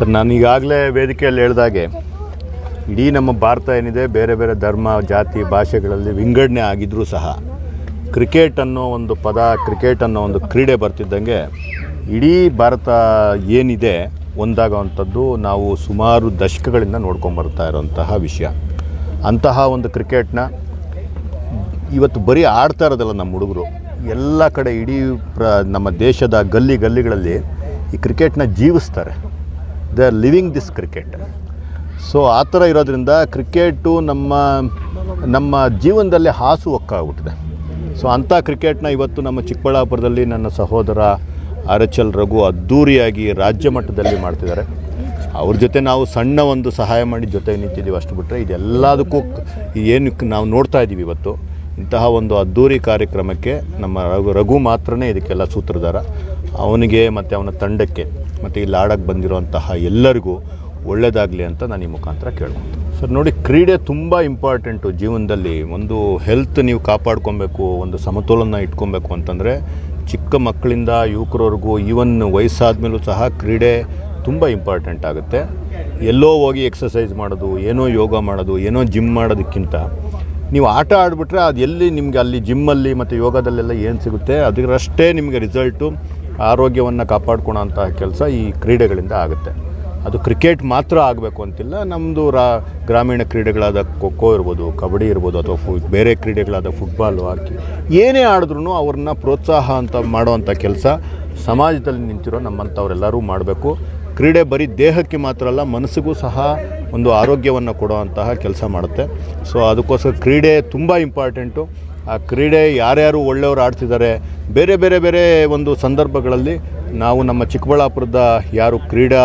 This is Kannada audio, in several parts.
ಸರ್ ನಾನು ಈಗಾಗಲೇ ವೇದಿಕೆಯಲ್ಲಿ ಹೇಳ್ದಾಗೆ ಇಡೀ ನಮ್ಮ ಭಾರತ ಏನಿದೆ, ಬೇರೆ ಬೇರೆ ಧರ್ಮ, ಜಾತಿ, ಭಾಷೆಗಳಲ್ಲಿ ವಿಂಗಡಣೆ ಆಗಿದ್ರೂ ಸಹ ಕ್ರಿಕೆಟ್ ಅನ್ನೋ ಒಂದು ಪದ ಕ್ರಿಕೆಟ್ ಅನ್ನೋ ಒಂದು ಕ್ರೀಡೆ ಬರ್ತಿದ್ದಂಗೆ, ಇಡೀ ಭಾರತ ಏನಿದೆ, ಒಂದಾಗುವಂಥದ್ದು ನಾವು ಸುಮಾರು ದಶಕಗಳಿಂದ ನೋಡ್ಕೊಂಬರ್ತಾ ಇರೋಂತಹ ವಿಷಯ. ಅಂತಹ ಒಂದು ಕ್ರಿಕೆಟ್ನ ಇವತ್ತು ಬರೀ ಆಡ್ತಾ ಇರೋದಲ್ಲ ನಮ್ಮ ಹುಡುಗರು. ಎಲ್ಲ ಕಡೆ ಇಡೀ ಪ್ರ, ನಮ್ಮ ದೇಶದ ಗಲ್ಲಿ ಗಲ್ಲಿಗಳಲ್ಲಿ ಈ ಕ್ರಿಕೆಟ್ನ ಜೀವಿಸ್ತಾರೆ. They are living this cricket. So, ಆ ಥರ ಇರೋದ್ರಿಂದ ಕ್ರಿಕೆಟು ನಮ್ಮ ನಮ್ಮ ಜೀವನದಲ್ಲಿ ಹಾಸು ಒಕ್ಕಾಗ್ಬಿಟ್ಟಿದೆ ಸೊ, ಅಂಥ ಕ್ರಿಕೆಟ್ನ ಇವತ್ತು ನಮ್ಮ ಚಿಕ್ಕಬಳ್ಳಾಪುರದಲ್ಲಿ ನನ್ನ ಸಹೋದರ ಆರ್ ಎಚ್ ಎಲ್ ರಘು ಅದ್ಧೂರಿಯಾಗಿ ರಾಜ್ಯ ಮಟ್ಟದಲ್ಲಿ ಮಾಡ್ತಿದ್ದಾರೆ. ಅವ್ರ ಜೊತೆ ನಾವು ಸಣ್ಣ ಒಂದು ಸಹಾಯ ಮಾಡಿ ಜೊತೆಗೆ ನಿಂತಿದ್ದೀವಿ ಅಷ್ಟು ಬಿಟ್ಟರೆ ಇದೆಲ್ಲದಕ್ಕೂ ಏನು ನಾವು ನೋಡ್ತಾ ಇದ್ದೀವಿ ಇವತ್ತು. ಇಂತಹ ಒಂದು ಅದ್ಧೂರಿ ಕಾರ್ಯಕ್ರಮಕ್ಕೆ ನಮ್ಮ ರಘು ರಘು ಮಾತ್ರನೇ ಇದಕ್ಕೆಲ್ಲ ಸೂತ್ರಧಾರ. ಅವನಿಗೆ ಮತ್ತು ಅವನ ತಂಡಕ್ಕೆ ಮತ್ತು ಇಲ್ಲಿ ಆಡಕ್ಕೆ ಬಂದಿರೋಂತಹ ಎಲ್ಲರಿಗೂ ಒಳ್ಳೆಯದಾಗಲಿ ಅಂತ ನಾನು ಈ ಮುಖಾಂತರ ಕೇಳ್ಬೋದು ಸರ್, ನೋಡಿ, ಕ್ರೀಡೆ ತುಂಬ ಇಂಪಾರ್ಟೆಂಟು ಜೀವನದಲ್ಲಿ ಒಂದು ಹೆಲ್ತ್ ನೀವು ಕಾಪಾಡ್ಕೊಬೇಕು, ಒಂದು ಸಮತೋಲನ ಇಟ್ಕೊಬೇಕು ಅಂತಂದರೆ ಚಿಕ್ಕ ಮಕ್ಕಳಿಂದ ಯುವಕರವರೆಗೂ ಈವನ್ ವಯಸ್ಸಾದ ಮೇಲೂ ಸಹ ಕ್ರೀಡೆ ತುಂಬ ಇಂಪಾರ್ಟೆಂಟ್ ಆಗುತ್ತೆ. ಎಲ್ಲೋ ಹೋಗಿ ಎಕ್ಸಸೈಸ್ ಮಾಡೋದು, ಏನೋ ಯೋಗ ಮಾಡೋದು, ಏನೋ ಜಿಮ್ ಮಾಡೋದಕ್ಕಿಂತ ನೀವು ಆಟ ಆಡಿಬಿಟ್ರೆ ಅದು ಎಲ್ಲಿ ನಿಮಗೆ ಅಲ್ಲಿ ಜಿಮ್ಮಲ್ಲಿ ಮತ್ತು ಯೋಗದಲ್ಲೆಲ್ಲ ಏನು ಸಿಗುತ್ತೆ? ಅದರಷ್ಟೇ ನಿಮಗೆ ರಿಸಲ್ಟು ಆರೋಗ್ಯವನ್ನು ಕಾಪಾಡ್ಕೊಳ್ಳೋ ಕೆಲಸ ಈ ಕ್ರೀಡೆಗಳಿಂದ ಆಗುತ್ತೆ. ಅದು ಕ್ರಿಕೆಟ್ ಮಾತ್ರ ಆಗಬೇಕು ಅಂತಿಲ್ಲ ನಮ್ಮದು ರಾ, ಗ್ರಾಮೀಣ ಕ್ರೀಡೆಗಳಾದ ಖೋ ಖೋ ಇರ್ಬೋದು, ಕಬಡ್ಡಿ ಇರ್ಬೋದು, ಅಥವಾ ಫು, ಬೇರೆ ಕ್ರೀಡೆಗಳಾದ ಫುಟ್ಬಾಲು ಹಾಕಿ, ಏನೇ ಆಡಿದ್ರೂ ಅವ್ರನ್ನ ಪ್ರೋತ್ಸಾಹ ಅಂತ ಮಾಡುವಂಥ ಕೆಲಸ ಸಮಾಜದಲ್ಲಿ ನಿಂತಿರೋ ನಮ್ಮಂಥವ್ರೆಲ್ಲರೂ ಮಾಡಬೇಕು. ಕ್ರೀಡೆ ಬರೀ ದೇಹಕ್ಕೆ ಮಾತ್ರ ಅಲ್ಲ, ಮನಸ್ಸಿಗೂ ಸಹ ಒಂದು ಆರೋಗ್ಯವನ್ನು ಕೊಡುವಂತಹ ಕೆಲಸ ಮಾಡುತ್ತೆ. ಸೊ, ಅದಕ್ಕೋಸ್ಕರ ಕ್ರೀಡೆ ತುಂಬ ಇಂಪಾರ್ಟೆಂಟು. ಆ ಕ್ರೀಡೆ ಯಾರ್ಯಾರು ಒಳ್ಳೆಯವರು ಆಡ್ತಿದ್ದಾರೆ, ಬೇರೆ ಬೇರೆ ಬೇರೆ ಒಂದು ಸಂದರ್ಭಗಳಲ್ಲಿ ನಾವು ನಮ್ಮ ಚಿಕ್ಕಬಳ್ಳಾಪುರದ ಯಾರು ಕ್ರೀಡಾ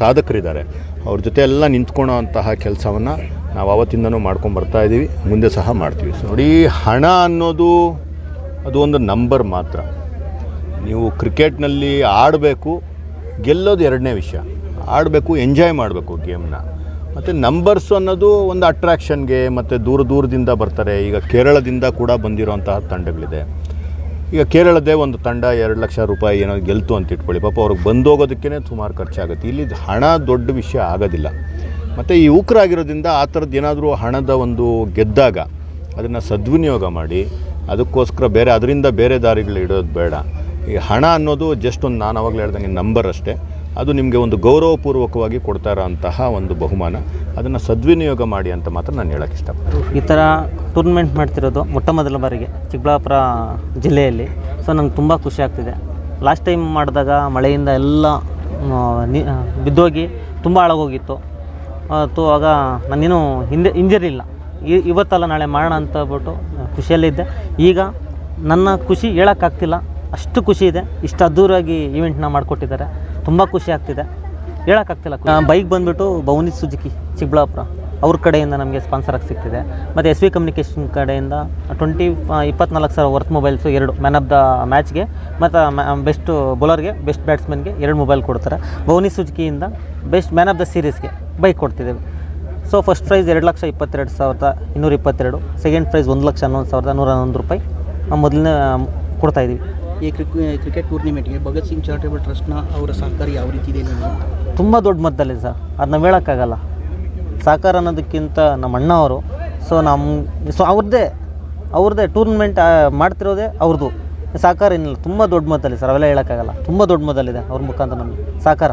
ಸಾಧಕರಿದ್ದಾರೆ, ಅವ್ರ ಜೊತೆ ಎಲ್ಲ ನಿಂತ್ಕೊಳ್ಳೋ ಅಂತಹ ಕೆಲಸವನ್ನು ನಾವು ಅವತ್ತಿಂದನೂ ಮಾಡ್ಕೊಂಡು ಬರ್ತಾ ಇದ್ದೀವಿ ಮುಂದೆ ಸಹ ಮಾಡ್ತೀವಿ. ನೋಡಿ, ಹಣ ಅನ್ನೋದು, ಅದು ಒಂದು ನಂಬರ್ ಮಾತ್ರ. ನೀವು ಕ್ರಿಕೆಟ್ನಲ್ಲಿ ಆಡಬೇಕು, ಗೆಲ್ಲೋದು ಎರಡನೇ ವಿಷಯ. ಆಡಬೇಕು, ಎಂಜಾಯ್ ಮಾಡಬೇಕು ಗೇಮ್ನ. ಮತ್ತು ನಂಬರ್ಸ್ ಅನ್ನೋದು ಒಂದು ಅಟ್ರಾಕ್ಷನ್ಗೆ ಮತ್ತು ದೂರ ದೂರದಿಂದ ಬರ್ತಾರೆ. ಈಗ ಕೇರಳದಿಂದ ಕೂಡ ಬಂದಿರೋಂತಹ ತಂಡಗಳಿದೆ. ಈಗ ಕೇರಳದೇ ಒಂದು ತಂಡ ಎರಡು ಲಕ್ಷ ರೂಪಾಯಿ ಏನೋ ಗೆಲ್ತು ಅಂತ ಇಟ್ಕೊಳ್ಳಿ. ಪಾಪ ಅವ್ರಿಗೆ ಬಂದೋಗೋದಕ್ಕೇ ಸುಮಾರು ಖರ್ಚಾಗುತ್ತೆ. ಇಲ್ಲಿ ಹಣ ದೊಡ್ಡ ವಿಷಯ ಆಗೋದಿಲ್ಲ. ಮತ್ತು ಈ ಯುವಕರಾಗಿರೋದ್ರಿಂದ ಆ ಥರದ್ದು ಏನಾದರೂ ಹಣದ ಒಂದು ಗೆದ್ದಾಗ ಅದನ್ನು ಸದ್ವಿನಿಯೋಗ ಮಾಡಿ, ಅದಕ್ಕೋಸ್ಕರ ಬೇರೆ, ಅದರಿಂದ ಬೇರೆ ದಾರಿಗಳು ಇಡೋದು ಬೇಡ. ಈ ಹಣ ಅನ್ನೋದು ಜಸ್ಟ್ ಒಂದು ನಾನು ಅವಾಗಲೇ ಹೇಳ್ದಂಗೆ ನಂಬರ್ ಅಷ್ಟೇ. ಅದು ನಿಮಗೆ ಒಂದು ಗೌರವಪೂರ್ವಕವಾಗಿ ಕೊಡ್ತಾ ಇರೋಂತಹ ಒಂದು ಬಹುಮಾನ. ಅದನ್ನು ಸದ್ವಿನಿಯೋಗ ಮಾಡಿ ಅಂತ ಮಾತ್ರ ನಾನು ಹೇಳೋಕ್ಕೆ ಇಷ್ಟಪಡ್ತೀನಿ. ಈ ಥರ ಟೂರ್ನಮೆಂಟ್ ಮಾಡ್ತಿರೋದು ಮೊಟ್ಟ ಮೊದಲ ಬಾರಿಗೆ ಚಿಕ್ಕಬಳ್ಳಾಪುರ ಜಿಲ್ಲೆಯಲ್ಲಿ. ಸೊ ನಂಗೆ ತುಂಬ ಖುಷಿ ಆಗ್ತಿದೆ. ಲಾಸ್ಟ್ ಟೈಮ್ ಮಾಡಿದಾಗ ಮಳೆಯಿಂದ ಎಲ್ಲ ಬಿದ್ದೋಗಿ ತುಂಬ ಆಳಗೋಗಿತ್ತು ತು ಆಗ ನಾನೇನು ಹಿಂದೆ ಹಿಂಜರಿಲ್ಲ ಇವತ್ತಲ್ಲ ನಾಳೆ ಮಾಡೋಣ ಅಂತ ಹೇಳ್ಬಿಟ್ಟು ಖುಷಿಯಲ್ಲಿದ್ದೆ ಈಗ ನನ್ನ ಖುಷಿ ಹೇಳೋಕ್ಕಾಗ್ತಿಲ್ಲ ಅಷ್ಟು ಖುಷಿ ಇದೆ. ಇಷ್ಟು ಅದ್ಧೂರಾಗಿ ಈವೆಂಟ್ನ ಮಾಡಿಕೊಟ್ಟಿದ್ದಾರೆ. ತುಂಬ ಖುಷಿ ಆಗ್ತಿದೆ. ಹೇಳೋಕ್ಕಾಗ್ತಿಲ್ಲ ಬೈಕ್ ಬಂದುಬಿಟ್ಟು ಭವನಿ ಸುಜುಕಿ, ಚಿಕ್ಕಬಳ್ಳಾಪುರ, ಅವ್ರ ಕಡೆಯಿಂದ ನಮಗೆ ಸ್ಪಾನ್ಸರ್ ಆಗಿ ಸಿಗ್ತಿದೆ. ಮತ್ತು ಎಸ್ ವಿ ಕಮ್ಯುನಿಕೇಷನ್ ಕಡೆಯಿಂದ ಟ್ವೆಂಟಿ ಇಪ್ಪತ್ನಾಲ್ಕು ಸಾವಿರ ವರ್ತ್ ಮೊಬೈಲ್ಸು ಎರಡು ಮ್ಯಾನ್ ಆಫ್ ದ ಮ್ಯಾಚ್ಗೆ ಮತ್ತು ಬೆಸ್ಟ್ ಬೌಲರ್ಗೆ ಬೆಸ್ಟ್ ಬ್ಯಾಟ್ಸ್ಮನ್ಗೆ ಎರಡು ಮೊಬೈಲ್ ಕೊಡ್ತಾರೆ. ಭವನಿ ಸುಜುಕಿಯಿಂದ ಬೆಸ್ಟ್ ಮ್ಯಾನ್ ಆಫ್ ದ ಸೀರೀಸ್ಗೆ ಬೈಕ್ ಕೊಡ್ತಿದ್ದೇವೆ. ಸೊ ಫಸ್ಟ್ ಪ್ರೈಸ್ ಎರಡು ಲಕ್ಷ ಇಪ್ಪತ್ತೆರಡು ಸಾವಿರದ ಇನ್ನೂರ ಇಪ್ಪತ್ತೆರಡು ಸೆಕೆಂಡ್ ಪ್ರೈಸ್ ಒಂದು ಲಕ್ಷ ಹನ್ನೊಂದು ಸಾವಿರದ ನೂರ ಹನ್ನೊಂದು ರೂಪಾಯಿ ಮೊದಲನೇ ಕೊಡ್ತಾಯಿದ್ದೀವಿ ಈ ಕ್ರಿಕ್ ಕ್ರಿಕೆಟ್ ಟೂರ್ನಿಮೆಂಟ್ಗೆ ಭಗತ್ ಸಿಂಗ್ ಚಾರಿಟೇಬಲ್ ಟ್ರಸ್ಟ್ನ ಅವರ ಸಹಕಾರ ಯಾವ ರೀತಿ ಇದೆ ತುಂಬ ದೊಡ್ಡ ಮಟ್ಟದಲ್ಲಿ ಸರ್. ಅದು ನಾವು ಹೇಳೋಕ್ಕಾಗಲ್ಲ. ಸಹಕಾರ ಅನ್ನೋದಕ್ಕಿಂತ ನಮ್ಮ ಅಣ್ಣವರು ಸೊ ನಮ್ಮ ಸೊ ಅವ್ರದ್ದೇ ಅವ್ರದ್ದೇ ಟೂರ್ನಮೆಂಟ್ ಮಾಡ್ತಿರೋದೇ ಅವ್ರದ್ದು ಸಹಕಾರ ಏನಿಲ್ಲ, ತುಂಬ ದೊಡ್ಡ ಮಟ್ಟದಲ್ಲಿ ಸರ್. ಅವೆಲ್ಲ ಹೇಳೋಕ್ಕಾಗಲ್ಲ. ತುಂಬ ದೊಡ್ಡ ಮದ್ದಲ್ಲಿದೆ ಅವ್ರ ಮುಖಾಂತರ ನಮಗೆ ಸಾಕಾರ.